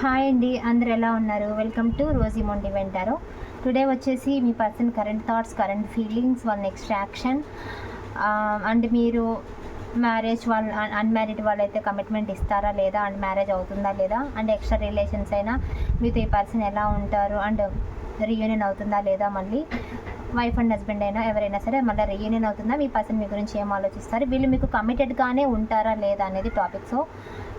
Hi అండి అందరు ఎలా ఉన్నారు? వెల్కమ్ టు రోజీ మొండి వెంటారో టుడే వచ్చేసి మీ person current thoughts current feelings వాళ్ళ నెక్స్ట్ యాక్షన్ అండ్ మీరు మ్యారేజ్ వాళ్ళు అన్మ్యారీడ్ వాళ్ళైతే కమిట్మెంట్ ఇస్తారా లేదా? అండ్ మ్యారేజ్ అవుతుందా లేదా? అండ్ ఎక్స్ట్రా రిలేషన్స్ అయినా మీతో ఈ పర్సన్ ఎలా ఉంటారు? అండ్ రీయూనియన్ అవుతుందా లేదా మళ్ళీ? వైఫ్ అండ్ హస్బెండ్ అయినా ఎవరైనా సరే మళ్ళీ రీయూనియన్ అవుతుందా? మీ పర్సన్ మీ గురించి ఏం ఆలోచిస్తారు? వీళ్ళు మీకు కమిటెడ్గానే ఉంటారా లేదా అనేది టాపిక్ సో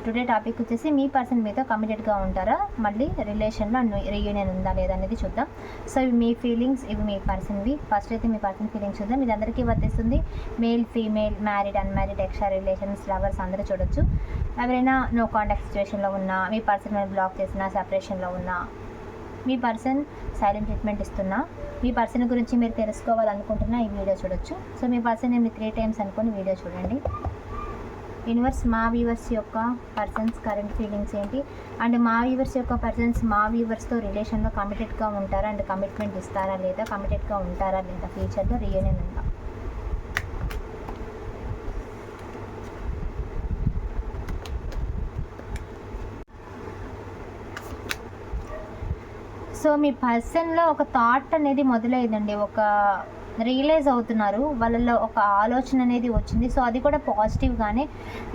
టుడే టాపిక్ వచ్చేసి మీ పర్సన్ మీతో కమిటెడ్గా ఉంటారా? మళ్ళీ రిలేషన్లో రీయూనియన్ ఉందా లేదా అనేది చూద్దాం. సో ఇవి మీ ఫీలింగ్స్ ఇవి మీ పర్సన్వి ఫస్ట్ అయితే మీ పర్సన్ ఫీలింగ్స్ చూద్దాం. ఇది అందరికీ వర్తిస్తుంది. Male female married unmarried extra relations lovers అందరూ చూడొచ్చు. ఎవరైనా నో కాంటాక్ట్ సిచ్యువేషన్లో ఉన్నా మీ పర్సన్ బ్లాక్ చేసినా సెపరేషన్లో ఉన్నా మీ పర్సన్ సైలెంట్ ట్రీట్మెంట్ ఇస్తున్నా మీ పర్సన్ గురించి మీరు తెలుసుకోవాలనుకుంటున్నా ఈ వీడియో చూడొచ్చు. సో మీ పర్సన్ నేను త్రీ టైమ్స్ అనుకుని వీడియో చూడండి. యూనివర్స్ మా వ్యూవర్స్ యొక్క పర్సన్స్ కరెంట్ ఫీలింగ్స్ ఏంటి? అండ్ మా వ్యూవర్స్ యొక్క పర్సన్స్ మా వ్యూవర్స్తో రిలేషన్లో కమిటెడ్గా ఉంటారా? అండ్ కమిట్మెంట్ ఇస్తారా లేదా? కమిటెడ్గా ఉంటారా లేదా? ఫ్యూచర్లో రియనియన్ ఉందా? సో మీ పర్సన్లో ఒక థాట్ అనేది మొదలైందండి. ఒక రియలైజ్ అవుతున్నారు. వాళ్ళలో ఒక ఆలోచన అనేది వచ్చింది. సో అది కూడా పాజిటివ్గానే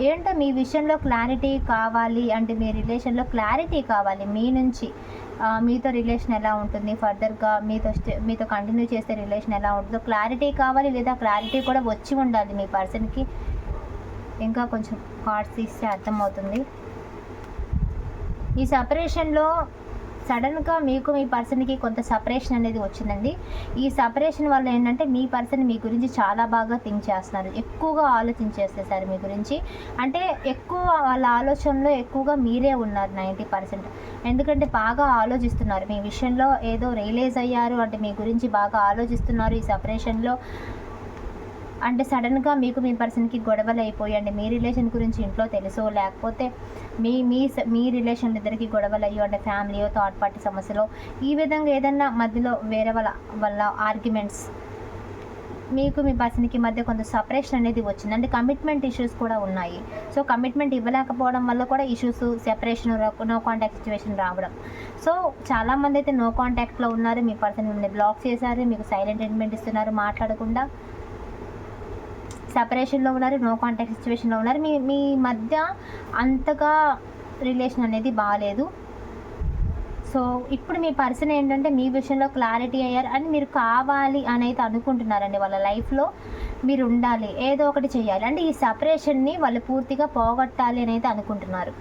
ఏంటో మీ విషయంలో క్లారిటీ కావాలి అంటే మీ రిలేషన్లో క్లారిటీ కావాలి మీ నుంచి. మీతో రిలేషన్ ఎలా ఉంటుంది? ఫర్దర్గా మీతో మీతో కంటిన్యూ చేస్తే రిలేషన్ ఎలా ఉంటుందో క్లారిటీ కావాలి లేదా క్లారిటీ కూడా వచ్చి ఉండాలి మీ పర్సన్కి? ఇంకా కొంచెం కార్డ్స్ ఇస్తే అర్థమవుతుంది. ఈ సపరేషన్లో సడన్గా మీకు మీ పర్సన్కి కొంత సపరేషన్ అనేది వచ్చిందండి. ఈ సపరేషన్ వల్ల ఏంటంటే మీ పర్సన్ మీ గురించి చాలా బాగా థింక్ చేస్తున్నారు. ఎక్కువగా ఆలోచించేసేసారు మీ గురించి. అంటే ఎక్కువ వాళ్ళ ఆలోచనలో ఎక్కువగా మీరే ఉన్నారు నైంటీ పర్సెంట్. ఎందుకంటే బాగా ఆలోచిస్తున్నారు. మీ విషయంలో ఏదో రియలైజ్ అయ్యారు అంటే మీ గురించి బాగా ఆలోచిస్తున్నారు ఈ సపరేషన్లో. అంటే సడన్గా మీకు మీ పర్సన్కి గొడవలు అయిపోయండి మీ రిలేషన్ గురించి ఇంట్లో తెలుసో లేకపోతే మీ మీ మీ రిలేషన్ ఇద్దరికి గొడవలు అయ్యో అంటే ఫ్యామిలీయో థర్డ్ పార్టీ సమస్యలో ఈ విధంగా ఏదన్నా మధ్యలో వేరే వాళ్ళ వల్ల ఆర్గ్యుమెంట్స్ మీకు మీ పర్సన్కి మధ్య కొంత సపరేషన్ అనేది వచ్చింది. అంటే కమిట్మెంట్ ఇష్యూస్ కూడా ఉన్నాయి. సో కమిట్మెంట్ ఇవ్వలేకపోవడం వల్ల కూడా issues separation no contact situation రావడం. సో చాలామంది అయితే నో కాంటాక్ట్లో ఉన్నారు. మీ పర్సన్ మిమ్మల్ని బ్లాక్ చేశారు. మీకు సైలెంట్ ట్రీట్మెంట్ ఇస్తున్నారు. మాట్లాడకుండా సపరేషన్లో ఉన్నారు నో కాంటాక్ట్ సిచ్యువేషన్లో ఉన్నారు. మీ మీ మధ్య అంతగా రిలేషన్ అనేది బాగాలేదు సో ఇప్పుడు మీ పర్సన్ ఏంటంటే మీ విషయంలో క్లారిటీ అయ్యారు అని మీరు కావాలి అని అయితే అనుకుంటున్నారండి. వాళ్ళ లైఫ్లో మీరు ఉండాలి ఏదో ఒకటి చేయాలి. అంటే ఈ సపరేషన్ని వాళ్ళు పూర్తిగా పోగొట్టాలి అని అయితే అనుకుంటున్నారు.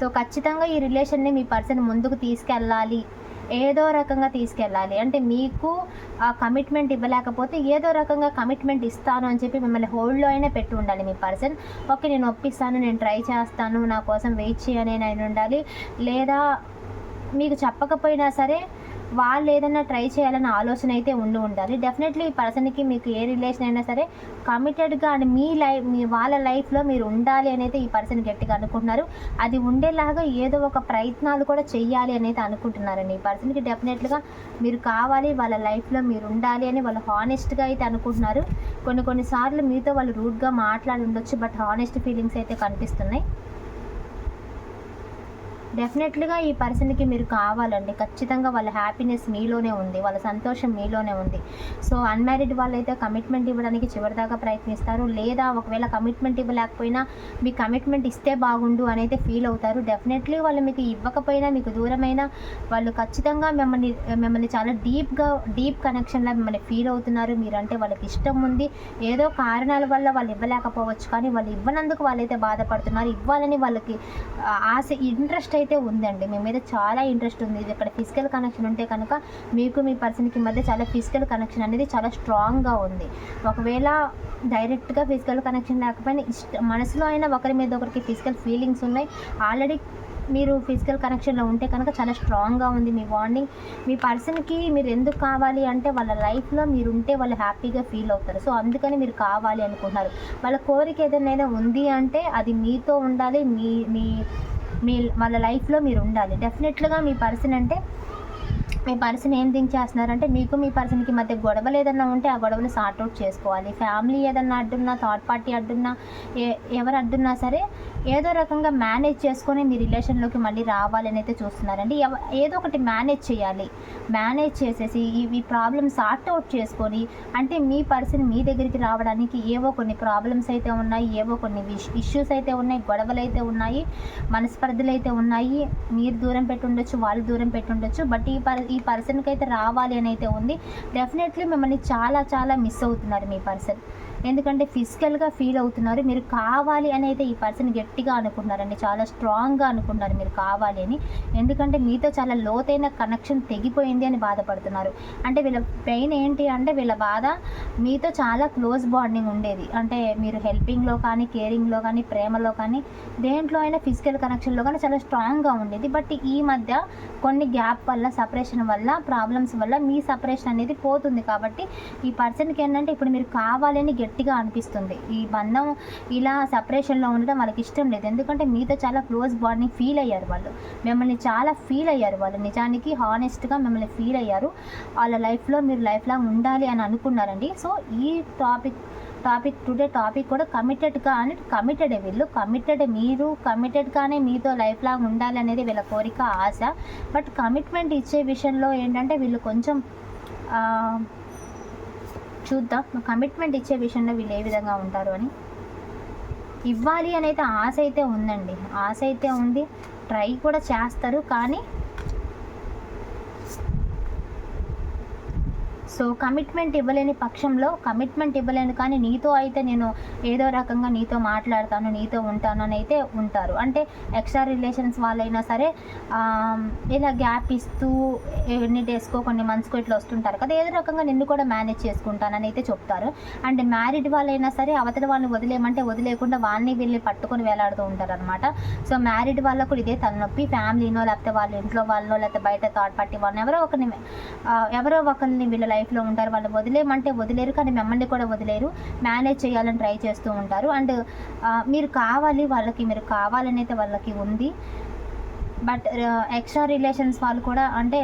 సో ఖచ్చితంగా ఈ రిలేషన్ని మీ పర్సన్ ముందుకు తీసుకెళ్ళాలి. ఏదో రకంగా తీసుకెళ్ళాలి. అంటే మీకు ఆ కమిట్మెంట్ ఇవ్వలేకపోతే ఏదో రకంగా కమిట్మెంట్ ఇస్తాను అని చెప్పి మిమ్మల్ని హోల్డ్లో అయినా పెట్టి ఉండాలి మీ పర్సన్ ఓకే నేను ఒప్పిస్తాను నేను ట్రై చేస్తాను నా కోసం వెయిట్ చేయని ఆయన ఉండాలి. లేదా మీకు చెప్పకపోయినా సరే వాళ్ళు ఏదైనా ట్రై చేయాలన్న ఆలోచన అయితే ఉండి ఉండాలి. డెఫినెట్లీ ఈ పర్సన్కి మీకు ఏ రిలేషన్ అయినా సరే కమిటెడ్గా అండ్ మీ లైఫ్ మీ వాళ్ళ లైఫ్లో మీరు ఉండాలి అనేది ఈ పర్సన్ గట్టిగా అనుకుంటున్నారు. అది ఉండేలాగా ఏదో ఒక ప్రయత్నాలు కూడా చెయ్యాలి అనేది అనుకుంటున్నారండి. ఈ పర్సన్కి డెఫినెట్గా మీరు కావాలి వాళ్ళ లైఫ్లో మీరు ఉండాలి అని వాళ్ళు హానెస్ట్గా అయితే అనుకుంటున్నారు. కొన్ని కొన్నిసార్లు మీతో వాళ్ళు రూడ్గా మాట్లాడి ఉండొచ్చు బట్ హానెస్ట్ ఫీలింగ్స్ అయితే కనిపిస్తున్నాయి. డెఫినెట్లీగా ఈ పర్సన్కి మీరు కావాలండి. ఖచ్చితంగా వాళ్ళ హ్యాపీనెస్ మీలోనే ఉంది. వాళ్ళ సంతోషం మీలోనే ఉంది. సో అన్మ్యారీడ్ వాళ్ళైతే కమిట్మెంట్ ఇవ్వడానికి చివరిదాకా ప్రయత్నిస్తారు. లేదా ఒకవేళ కమిట్మెంట్ ఇవ్వలేకపోయినా మీ కమిట్మెంట్ ఇస్తే బాగుండు అని అయితే ఫీల్ అవుతారు. డెఫినెట్లీ వాళ్ళు మీకు ఇవ్వకపోయినా మీకు దూరమైనా వాళ్ళు ఖచ్చితంగా మిమ్మల్ని మిమ్మల్ని చాలా డీప్గా డీప్ కనెక్షన్లా మిమ్మల్ని ఫీల్ అవుతున్నారు. మీరంటే వాళ్ళకి ఇష్టం ఉంది. ఏదో కారణాల వల్ల వాళ్ళు ఇవ్వలేకపోవచ్చు. కానీ వాళ్ళు ఇవ్వనందుకు వాళ్ళైతే బాధపడుతున్నారు. ఇవ్వాలని వాళ్ళకి ఆశ ఇంట్రెస్ట్ అయితే ఉందండి. మీ మీద చాలా ఇంట్రెస్ట్ ఉంది. ఇది ఇక్కడ ఫిజికల్ కనెక్షన్ ఉంటే కనుక మీకు మీ పర్సన్కి మధ్య చాలా ఫిజికల్ కనెక్షన్ అనేది చాలా స్ట్రాంగ్గా ఉంది. ఒకవేళ డైరెక్ట్గా ఫిజికల్ కనెక్షన్ లేకపోయినా ఇష్ట మనసులో అయినా ఒకరి మీద ఒకరికి ఫిజికల్ ఫీలింగ్స్ ఉన్నాయి. ఆల్రెడీ మీరు ఫిజికల్ కనెక్షన్లో ఉంటే కనుక చాలా స్ట్రాంగ్గా ఉంది మీ బాండింగ్ మీ పర్సన్కి మీరు ఎందుకు కావాలి అంటే వాళ్ళ లైఫ్లో మీరు ఉంటే వాళ్ళు హ్యాపీగా ఫీల్ అవుతారు. సో అందుకని మీరు కావాలి అనుకుంటున్నారు. వాళ్ళ కోరిక ఏదైనా ఉంది అంటే అది మీతో ఉండాలి. మీ మీ మీ వాళ్ళ లైఫ్లో మీరు ఉండాలి. డెఫినెట్లుగా మీ పర్సన్ అంటే మీ పర్సన్ ఏం థింక్ చేస్తున్నారంటే మీకు మీ పర్సన్కి మధ్య గొడవలు ఏదన్నా ఉంటే ఆ గొడవలు సార్ట్ అవుట్ చేసుకోవాలి. ఫ్యామిలీ ఏదన్నా అడ్డున్నా థర్డ్ పార్టీ అడ్డున్నా ఏ ఎవరు అడ్డున్నా సరే ఏదో రకంగా మేనేజ్ చేసుకొని మీ రిలేషన్లోకి మళ్ళీ రావాలని అయితే చూస్తున్నారండి. ఎవ- ఏదో ఒకటి మేనేజ్ చేయాలి. మేనేజ్ చేసేసి ఈ ఈ ప్రాబ్లమ్ సార్ట్ అవుట్ చేసుకొని అంటే మీ పర్సన్ మీ దగ్గరికి రావడానికి ఏవో కొన్ని ప్రాబ్లమ్స్ అయితే ఉన్నాయి ఏవో కొన్ని ఇష్యూస్ అయితే ఉన్నాయి గొడవలు అయితే ఉన్నాయి మనస్పర్ధలు అయితే ఉన్నాయి. మీరు దూరం పెట్టుండొచ్చు వాళ్ళు దూరం పెట్టుండొచ్చు బట్ ఈ పర్ ఈ పర్సన్కి అయితే రావాలి అని అయితే ఉంది. డెఫినెట్లీ మిమ్మల్ని చాలా చాలా మిస్ అవుతున్నారు మీ పర్సన్ ఎందుకంటే ఫిజికల్గా ఫీల్ అవుతున్నారు. మీరు కావాలి అని అయితే ఈ పర్సన్ గట్టిగా అనుకున్నారండి. చాలా స్ట్రాంగ్గా అనుకున్నారు మీరు కావాలి అని. ఎందుకంటే మీతో చాలా లోతైన కనెక్షన్ తెగిపోయింది అని బాధపడుతున్నారు. అంటే వీళ్ళ పెయిన్ ఏంటి అంటే వీళ్ళ బాధ మీతో చాలా క్లోజ్ బాండింగ్ ఉండేది. అంటే మీరు హెల్పింగ్లో కానీ కేరింగ్లో కానీ ప్రేమలో కానీ దేంట్లో అయినా ఫిజికల్ కనెక్షన్లో కానీ చాలా స్ట్రాంగ్గా ఉండేది. బట్ ఈ మధ్య కొన్ని గ్యాప్ వల్ల సపరేషన్ వల్ల ప్రాబ్లమ్స్ వల్ల మీ సపరేషన్ అనేది పోతుంది. కాబట్టి ఈ పర్సన్కి ఏంటంటే ఇప్పుడు మీరు కావాలని గట్టిగా అనిపిస్తుంది. ఈ బంధం ఇలా సపరేషన్లో ఉండడం వాళ్ళకి ఇష్టం లేదు. ఎందుకంటే మీతో చాలా క్లోజ్ బాండింగ్ ఫీల్ అయ్యారు వాళ్ళు. మిమ్మల్ని చాలా ఫీల్ అయ్యారు వాళ్ళు. నిజానికి హానెస్ట్గా మిమ్మల్ని ఫీల్ అయ్యారు. వాళ్ళ లైఫ్లో మీరు లైఫ్ లాంగ్ ఉండాలి అని అనుకున్నారండి. సో ఈ టాపిక్ టాపిక్ టుడే టాపిక్ కూడా కమిటెడ్గా అని కమిటెడ్ వీళ్ళు. కమిటెడ్ మీరు కమిటెడ్గానే మీతో లైఫ్ లాంగ్ ఉండాలి అనేది వీళ్ళ కోరిక ఆశ. బట్ కమిట్మెంట్ ఇచ్చే విషయంలో ఏంటంటే వీళ్ళు కొంచెం చూద్దాం. కమిట్మెంట్ ఇచ్చే విషయంలో వీళ్ళు ఏ విధంగా ఉంటారు అని. ఇవ్వాలి అని అయితే ఆశ అయితే ఉందండి. ఆశ అయితే ఉంది. ట్రై కూడా చేస్తారు. కానీ సో కమిట్మెంట్ ఇవ్వలేని పక్షంలో కమిట్మెంట్ ఇవ్వలేను కానీ నీతో అయితే నేను ఏదో రకంగా నీతో మాట్లాడతాను నీతో ఉంటాను అని అయితే ఉంటారు. అంటే ఎక్స్ట్రా రిలేషన్స్ వాళ్ళైనా సరే ఇలా గ్యాప్ ఇస్తూ ఎన్ని డేస్కో కొన్ని మంత్స్కో ఇట్లా వస్తుంటారు కదా ఏదో రకంగా నిన్ను కూడా మేనేజ్ చేసుకుంటానని అయితే చెప్తారు. అండ్ మ్యారీడ్ వాళ్ళైనా సరే అవతల వాళ్ళని వదిలేయమంటే వదిలేయకుండా వాళ్ళని వీళ్ళని పట్టుకొని వేలాడుతూ ఉంటారు అనమాట సో మ్యారీడ్ వాళ్ళకు ఇదే తలనొప్పి. ఫ్యామిలీనో లేకపోతే వాళ్ళ ఇంట్లో వాళ్ళనో లేకపోతే బయట థర్డ్ పార్టీ వాళ్ళని ఎవరో ఒకరిని ఎవరో ఒకరిని వీళ్ళ లైఫ్లో ఉంటారు వాళ్ళు వదిలేమంటే వదిలేరు కానీ మిమ్మల్ని కూడా వదిలేరు. మేనేజ్ చేయాలని ట్రై చేస్తూ ఉంటారు. అండ్ మీరు కావాలి వాళ్ళకి మీరు కావాలని అయితే వాళ్ళకి ఉంది. బట్ ఎక్స్ట్రా రిలేషన్స్ వాళ్ళు కూడా అంటే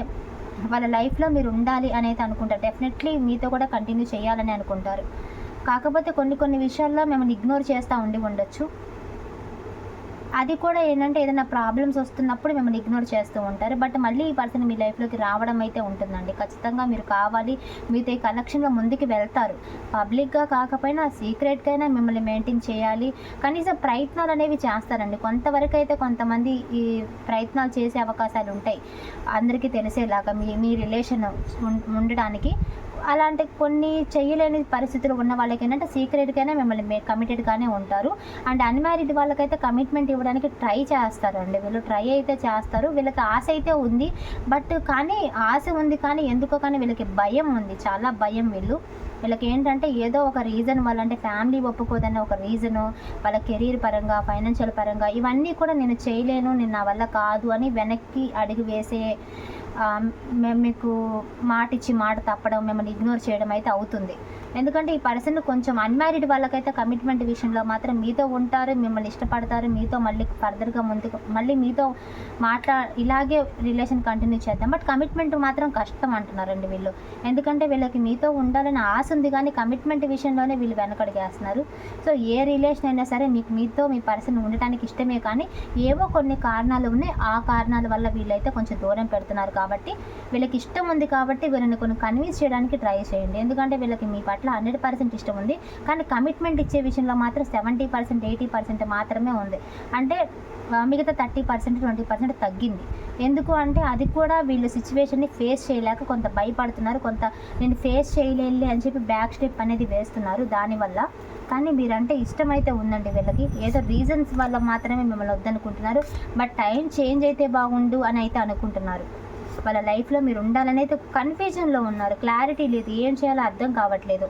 వాళ్ళ లైఫ్లో మీరు ఉండాలి అనేది అనుకుంటారు. డెఫినెట్లీ మీతో కూడా కంటిన్యూ చేయాలని అనుకుంటారు. కాకపోతే కొన్ని కొన్ని విషయాల్లో మిమ్మల్ని ఇగ్నోర్ చేస్తూ ఉండి ఉండొచ్చు. అది కూడా ఏంటంటే ఏదైనా ప్రాబ్లమ్స్ వస్తున్నప్పుడు మిమ్మల్ని ఇగ్నోర్ చేస్తూ ఉంటారు. బట్ మళ్ళీ ఈ పర్సన్ మీ లైఫ్లోకి రావడం అయితే ఉంటుందండి. ఖచ్చితంగా మీరు కావాలి. మీతో ఈ కనెక్షన్లో ముందుకు వెళ్తారు. పబ్లిక్గా కాకపోయినా సీక్రెట్గా మిమ్మల్ని మెయింటైన్ చేయాలి. కనీసం ప్రయత్నాలు అనేవి చేస్తారండి. కొంతవరకు అయితే కొంతమంది ఈ ప్రయత్నాలు చేసే అవకాశాలు ఉంటాయి. అందరికీ తెలిసేలాగా మీ మీ రిలేషన్ ఉండడానికి అలాంటి కొన్ని చేయలేని పరిస్థితులు ఉన్న వాళ్ళకి ఏంటంటే సీక్రెట్గానే మిమ్మల్ని కమిటెడ్గానే ఉంటారు. అండ్ అన్మ్యారీడ్ వాళ్ళకైతే కమిట్మెంట్ ఇవ్వడానికి ట్రై చేస్తారు అండి వీళ్ళు ట్రై అయితే చేస్తారు. వీళ్ళకి ఆశ అయితే ఉంది. బట్ కానీ ఆశ ఉంది కానీ ఎందుకో కానీ వీళ్ళకి భయం ఉంది. చాలా భయం వీళ్ళు. వీళ్ళకి ఏంటంటే ఏదో ఒక రీజన్ వల్ల అంటే ఫ్యామిలీ ఒప్పుకోదన్న ఒక రీజను వాళ్ళ కెరీర్ పరంగా ఫైనాన్షియల్ పరంగా ఇవన్నీ కూడా నేను చేయలేను నేను నా వల్ల కాదు అని వెనక్కి అడుగు వేసే మేము మీకు మాట ఇచ్చి మాట తప్పడం మిమ్మల్ని ఇగ్నోర్ చేయడం అయితే అవుతుంది. ఎందుకంటే ఈ పర్సన్ కొంచెం అన్మ్యారీడ్ వాళ్ళకైతే కమిట్మెంట్ విషయంలో మాత్రం మీతో ఉంటారు మిమ్మల్ని ఇష్టపడతారు మీతో మళ్ళీ ఫర్దర్గా ముందుకు మళ్ళీ మీతో మాట్లా ఇలాగే రిలేషన్ కంటిన్యూ చేద్దాం. బట్ కమిట్మెంట్ మాత్రం కష్టం అంటున్నారండి వీళ్ళు. ఎందుకంటే వీళ్ళకి మీతో ఉండాలని ఆశ ఉంది కానీ కమిట్మెంట్ విషయంలోనే వీళ్ళు వెనకడిగేస్తున్నారు. సో ఏ రిలేషన్ అయినా సరే మీకు మీతో మీ పర్సన్ ఉండటానికి ఇష్టమే కానీ ఏవో కొన్ని కారణాలు ఉన్నాయి. ఆ కారణాల వల్ల వీళ్ళైతే కొంచెం దూరం పెడుతున్నారు కాబట్టి వీళ్ళకి ఇష్టం ఉంది కాబట్టి వీళ్ళని కొన్ని కన్విన్స్ చేయడానికి ట్రై చేయండి. ఎందుకంటే వీళ్ళకి మీ పట్ల హండ్రెడ్ పర్సెంట్ ఇష్టం ఉంది. కానీ కమిట్మెంట్ ఇచ్చే విషయంలో మాత్రం సెవెంటీ పర్సెంట్ ఎయిటీ పర్సెంట్ మాత్రమే ఉంది. అంటే మిగతా థర్టీ పర్సెంట్ ట్వంటీ పర్సెంట్ తగ్గింది. ఎందుకు అంటే అది కూడా వీళ్ళు సిచ్యువేషన్ని ఫేస్ చేయలేక కొంత భయపడుతున్నారు. కొంత నేను ఫేస్ చేయలేనులే అని చెప్పి బ్యాక్ స్టెప్ అనేది వేస్తున్నారు దానివల్ల. కానీ మీరంటే ఇష్టమైతే ఉందండి వీళ్ళకి. ఏదో రీజన్స్ వల్ల మాత్రమే మిమ్మల్ని వద్దనుకుంటున్నారు. బట్ టైం చేంజ్ అయితే బాగుండు అని అయితే అనుకుంటున్నారు. వాళ్ళ లైఫ్లో మీరు ఉండాలని అయితే కన్ఫ్యూజన్లో ఉన్నారు. క్లారిటీ లేదు. ఏం చేయాలో అర్థం కావట్లేదు.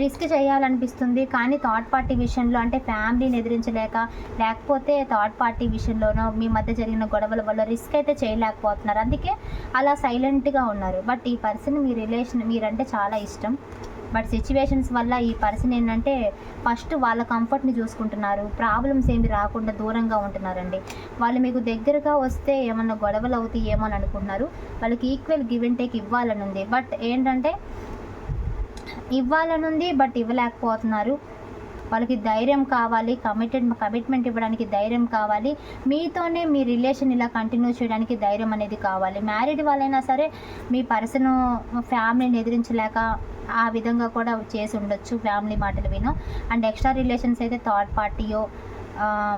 రిస్క్ చేయాలనిపిస్తుంది. కానీ థర్డ్ పార్టీ విషయంలో అంటే ఫ్యామిలీని ఎదిరించలేక లేకపోతే థర్డ్ పార్టీ విషయంలోనో మీ మధ్య జరిగిన గొడవల వల్ల రిస్క్ అయితే చేయలేకపోతున్నారు. అందుకే అలా సైలెంట్గా ఉన్నారు. బట్ ఈ పర్సన్ మీ రిలేషన్ మీరంటే చాలా ఇష్టం. బట్ సిచ్యువేషన్స్ వల్ల ఈ పర్సన్ ఏంటంటే ఫస్ట్ వాళ్ళ కంఫర్ట్ని చూసుకుంటున్నారు. ప్రాబ్లమ్స్ ఏమి రాకుండా దూరంగా ఉంటున్నారండి. వాళ్ళు మీకు దగ్గరగా వస్తే ఏమన్నా గొడవలు అవుతాయి ఏమో అని అనుకుంటున్నారు. వాళ్ళకి ఈక్వల్ గివ్ అండ్ టేక్ ఇవ్వాలని ఉంది బట్ ఏంటంటే ఇవ్వాలని ఉంది బట్ ఇవ్వలేకపోతున్నారు. వాళ్ళకి ధైర్యం కావాలి కమిటెడ్ కమిట్మెంట్ ఇవ్వడానికి ధైర్యం కావాలి. మీతోనే మీ రిలేషన్ ఇలా కంటిన్యూ చేయడానికి ధైర్యం అనేది కావాలి. మ్యారీడ్ వాళ్ళైనా సరే మీ పర్సన్ ఫ్యామిలీని ఎదిరించలేక ఆ విధంగా కూడా చేసి ఉండొచ్చు ఫ్యామిలీ మాటలు విను. అండ్ ఎక్స్ట్రా రిలేషన్స్ అయితే థర్డ్ పార్టీయో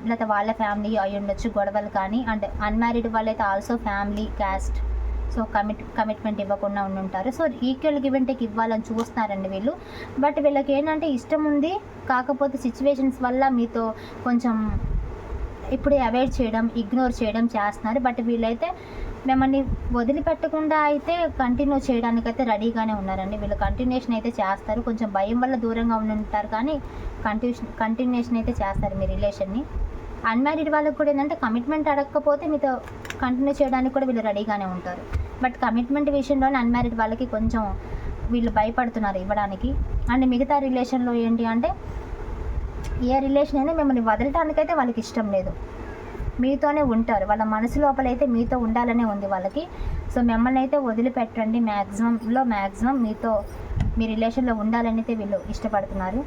లేకపోతే వాళ్ళ ఫ్యామిలీ అయి ఉండొచ్చు గొడవలు కానీ. అండ్ అన్మ్యారీడ్ వాళ్ళైతే also family caste so commit commitment ఇవ్వకుండా ఉండి ఉంటారు so equal give and take ఇవ్వాలని చూస్తున్నారండి వీళ్ళు. బట్ వీళ్ళకి ఏంటంటే ఇష్టం ఉంది. కాకపోతే సిచ్యువేషన్స్ వల్ల మీతో కొంచెం ఇప్పుడే అవాయిడ్ చేయడం ఇగ్నోర్ చేయడం చేస్తున్నారు. బట్ వీళ్ళైతే మిమ్మల్ని వదిలిపెట్టకుండా అయితే కంటిన్యూ చేయడానికి అయితే రెడీగానే ఉన్నారండి. వీళ్ళు కంటిన్యూషన్ అయితే చేస్తారు. కొంచెం భయం వల్ల దూరంగా ఉండి ఉంటారు కానీ కంటిన్యూషన్ కంటిన్యూషన్ అయితే చేస్తారు మీ రిలేషన్ని. అన్మ్యారీడ్ వాళ్ళకి కూడా ఏంటంటే కమిట్మెంట్ అడగకపోతే మీతో కంటిన్యూ చేయడానికి కూడా వీళ్ళు రెడీగానే ఉంటారు. బట్ కమిట్మెంట్ విషయంలోనే అన్మ్యారీడ్ వాళ్ళకి కొంచెం వీళ్ళు భయపడుతున్నారు ఇవ్వడానికి. అండ్ మిగతా రిలేషన్లో ఏంటి అంటే ఏ రిలేషన్ అయినా మిమ్మల్ని వదలటానికైతే వాళ్ళకి ఇష్టం లేదు. మీతోనే ఉంటారు. వాళ్ళ మనసు లోపలైతే మీతో ఉండాలనే ఉంది వాళ్ళకి. సో మిమ్మల్ని అయితే వదిలిపెట్టండి. మ్యాక్సిమంలో మ్యాక్సిమం మీతో మీ రిలేషన్లో ఉండాలని అయితే వీళ్ళు ఇష్టపడుతున్నారు.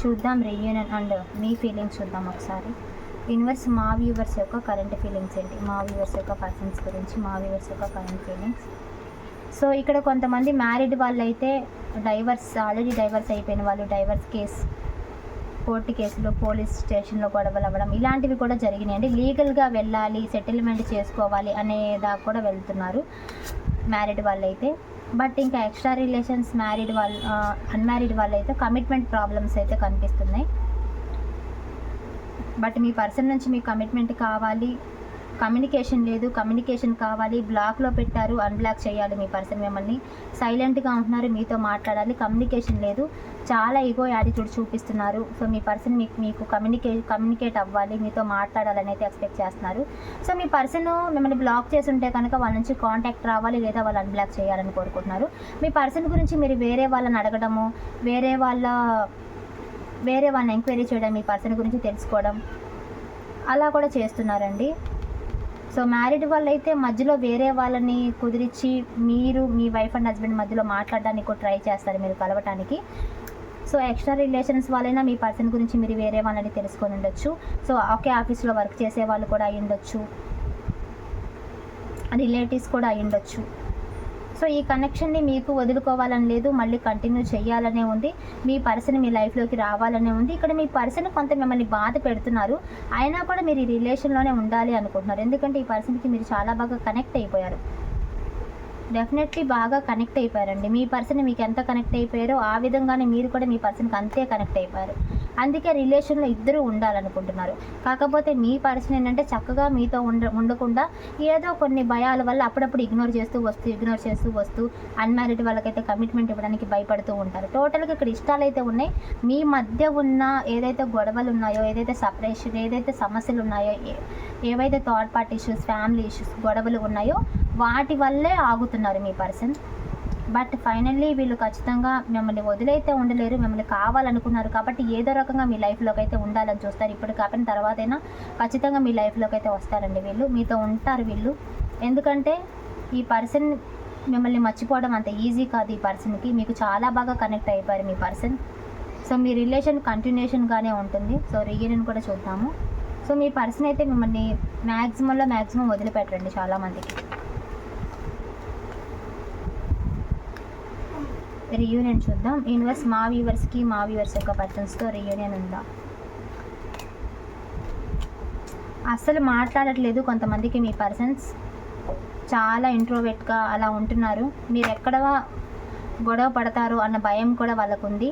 చూద్దాం రీయూనియన్ అండ్ మీ ఫీలింగ్స్ చూద్దాం ఒకసారి. యూనివర్స్ మా వ్యూవర్స్ యొక్క కరెంట్ ఫీలింగ్స్ ఏంటి? మా వ్యూవర్స్ యొక్క పర్సన్స్ గురించి మా వ్యూవర్స్ యొక్క కరెంట్ ఫీలింగ్స్. సో ఇక్కడ కొంతమంది మ్యారీడ్ వాళ్ళు అయితే డైవర్స్ ఆల్రెడీ డైవర్స్ అయిపోయిన వాళ్ళు డైవర్స్ కేసు కోర్టు కేసులో పోలీస్ స్టేషన్లో గొడవలు అవ్వడం ఇలాంటివి కూడా జరిగినాయి. అండి లీగల్గా వెళ్ళాలి సెటిల్మెంట్ చేసుకోవాలి అనే దాకా కూడా వెళ్తున్నారు మ్యారీడ్ వాళ్ళైతే. బట్ ఇంకా ఎక్స్ట్రా రిలేషన్స్ మ్యారీడ్ వాళ్ళు అన్మ్యారీడ్ వాళ్ళైతే కమిట్మెంట్ ప్రాబ్లమ్స్ అయితే కనిపిస్తున్నాయి. బట్ మీ పర్సన్ నుంచి మీకు కమిట్మెంట్ కావాలి. కమ్యూనికేషన్ లేదు కమ్యూనికేషన్ కావాలి. బ్లాక్లో పెట్టారు అన్బ్లాక్ చేయాలి మీ పర్సన్ మిమ్మల్ని. సైలెంట్గా ఉంటున్నారు మీతో మాట్లాడాలి. కమ్యూనికేషన్ లేదు. చాలా ఈగో యాటిట్యూడ్ చూపిస్తున్నారు. సో మీ పర్సన్ మీకు మీకు కమ్యూనికే కమ్యూనికేట్ అవ్వాలి. మీతో మాట్లాడాలని అయితే ఎక్స్పెక్ట్ చేస్తున్నారు. సో మీ పర్సన్ మిమ్మల్ని బ్లాక్ చేసి ఉంటే కనుక వాళ్ళ నుంచి కాంటాక్ట్ రావాలి లేదా వాళ్ళు అన్బ్లాక్ చేయాలని కోరుకుంటున్నారు. మీ పర్సన్ గురించి మీరు వేరే వాళ్ళని అడగడము వేరే వాళ్ళ వేరే వాళ్ళని ఎంక్వైరీ చేయడం మీ పర్సన్ గురించి తెలుసుకోవడం అలా కూడా చేస్తున్నారండి. సో మ్యారీడ్ వాళ్ళు అయితే మధ్యలో వేరే వాళ్ళని కుదిరించి మీరు మీ వైఫ్ అండ్ హస్బెండ్ మధ్యలో మాట్లాడడానికి కూడా ట్రై చేస్తారు మీరు కలవటానికి. సో ఎక్స్ట్రా రిలేషన్స్ వాళ్ళైనా మీ పర్సన్ గురించి మీరు వేరే వాళ్ళని తెలుసుకొని ఉండొచ్చు. సో ఒకే ఆఫీస్లో వర్క్ చేసే వాళ్ళు కూడా అయి ఉండొచ్చు రిలేటివ్స్ కూడా అయి ఉండొచ్చు సో ఈ కనెక్షన్ని మీకు వదులుకోవాలని లేదు మళ్ళీ కంటిన్యూ చేయాలనే ఉంది. మీ పర్సన్ మీ లైఫ్లోకి రావాలనే ఉంది. ఇక్కడ మీ పర్సన్ కొంత మిమ్మల్ని బాధ పెడుతున్నారు. అయినా కూడా మీరు ఈ రిలేషన్లోనే ఉండాలి అనుకుంటున్నారు. ఎందుకంటే ఈ పర్సన్కి మీరు చాలా బాగా కనెక్ట్ అయిపోయారు. డెఫినెట్లీ బాగా కనెక్ట్ అయిపోయారండి. మీ పర్సన్ మీకు ఎంత కనెక్ట్ అయిపోయారో ఆ విధంగానే మీరు కూడా మీ పర్సన్కి అంతే కనెక్ట్ అయిపోయారు. అందుకే రిలేషన్లో ఇద్దరు ఉండాలనుకుంటున్నారు. కాకపోతే మీ పర్సన్ ఏంటంటే చక్కగా మీతో ఉండ ఉండకుండా ఏదో కొన్ని భయాల వల్ల అప్పుడప్పుడు ఇగ్నోర్ చేస్తూ వస్తూ ఇగ్నోర్ చేస్తూ వస్తూ అన్మ్యారీడ్ వాళ్ళకైతే కమిట్మెంట్ ఇవ్వడానికి భయపడుతూ ఉంటారు. టోటల్గా ఇక్కడ ఇష్టాలు అయితే ఉన్నాయి. మీ మధ్య ఉన్న ఏదైతే గొడవలు ఉన్నాయో ఏదైతే సపరేషన్ ఏదైతే సమస్యలు ఉన్నాయో ఏ- ఏవైతే third party issues family issues గొడవలు ఉన్నాయో వాటి వల్లే ఆగుతున్నారు మీ పర్సన్. బట్ ఫైనల్లీ వీళ్ళు ఖచ్చితంగా మిమ్మల్ని వదిలైతే ఉండలేరు మిమ్మల్ని కావాలనుకున్నారు కాబట్టి ఏదో రకంగా మీ లైఫ్లోకి అయితే ఉండాలని చూస్తారు. ఇప్పుడు కాకపోయిన తర్వాతైనా ఖచ్చితంగా మీ లైఫ్లోకి అయితే వస్తారండి వీళ్ళు. మీతో ఉంటారు వీళ్ళు. ఎందుకంటే ఈ పర్సన్ మిమ్మల్ని మర్చిపోవడం అంత ఈజీ కాదు ఈ పర్సన్కి. మీకు చాలా బాగా కనెక్ట్ అయిపోయారు మీ పర్సన్. సో మీ రిలేషన్ కంటిన్యూషన్గానే ఉంటుంది. సో రీయూనియన్ కూడా చూద్దాము. సో మీ పర్సన్ అయితే మిమ్మల్ని మ్యాక్సిమంలో మ్యాక్సిమం వదిలిపెట్టండి చాలామందికి. రీయూనియన్ చూద్దాం. యూనివర్స్ మా వ్యూవర్స్కి మా వ్యూవర్స్ యొక్క పర్సన్స్తో రీయూనియన్ ఉందా? అస్సలు మాట్లాడట్లేదు కొంతమందికి మీ పర్సన్స్ చాలా ఇంట్రోవేట్గా అలా ఉంటున్నారు. మీరు ఎక్కడ గొడవ పడతారు అన్న భయం కూడా వాళ్ళకు ఉంది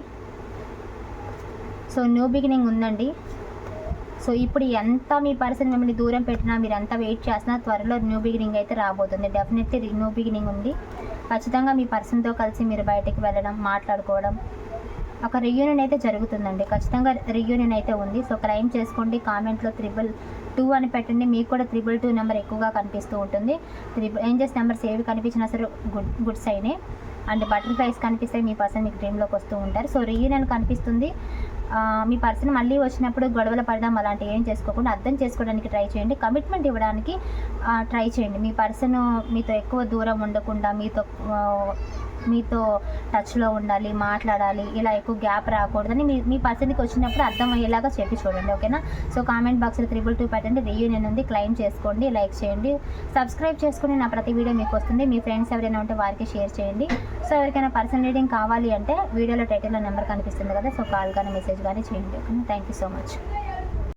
సో న్యూ బిగినింగ్ ఉందండి. సో ఇప్పుడు ఎంత మీ పర్సన్ మిమ్మల్ని దూరం పెట్టినా మీరు ఎంత వెయిట్ చేసినా త్వరలో న్యూ బిగినింగ్ అయితే రాబోతుంది. డెఫినెట్లీ న్యూ బిగినింగ్ ఉంది. ఖచ్చితంగా మీ పర్సన్తో కలిసి మీరు బయటికి వెళ్ళడం మాట్లాడుకోవడం ఒక రియూనియన్ అయితే జరుగుతుందండి. ఖచ్చితంగా రియూనియన్ అయితే ఉంది. సో క్లైమ్ చేసుకోండి కామెంట్లో త్రిబుల్ టూ అని పెట్టండి. మీకు కూడా త్రిబుల్ టూ నెంబర్ ఎక్కువగా కనిపిస్తూ ఉంటుంది. త్రిబుల్ ఏంజెస్ నెంబర్స్ ఏవి కనిపించినా సరే గుడ్ గుడ్ సైనే అండ్ బటర్ఫ్లైస్ కనిపిస్తే మీ పర్సన్ మీకు డ్రీమ్లోకి వస్తూ ఉంటారు. సో రీయూనియన్ కనిపిస్తుంది. మీ పర్సన్ మళ్ళీ వచ్చినప్పుడు గొడవలు పడడం అలాంటివి ఏం చేసుకోకుండా అర్థం చేసుకోవడానికి ట్రై చేయండి. కమిట్మెంట్ ఇవ్వడానికి ట్రై చేయండి. మీ పర్సన్ మీతో ఎక్కువ దూరం ఉండకుండా మీతో మీతో టచ్లో ఉండాలి మాట్లాడాలి ఇలా ఎక్కువ గ్యాప్ రాకూడదని మీ మీ పర్సన్కి వచ్చినప్పుడు అర్థం అయ్యేలాగా చెప్పి చూడండి ఓకేనా? సో కామెంట్ బాక్స్లో త్రిబుల్ టూ పెట్టండి రీయూనియన్ ఉంది క్లైమ్ చేసుకోండి లైక్ చేయండి. సబ్స్క్రైబ్ చేసుకుని నా ప్రతి వీడియో మీకు వస్తుంది. మీ ఫ్రెండ్స్ ఎవరైనా ఉంటే వారికి షేర్ చేయండి. సో ఎవరికైనా పర్సన్ రీడింగ్ కావాలి అంటే వీడియోలో టైటిల్లో నెంబర్ కనిపిస్తుంది కదా సో కాల్ కానీ మెసేజ్ కానీ చేయండి ఓకేనా? Thank you so much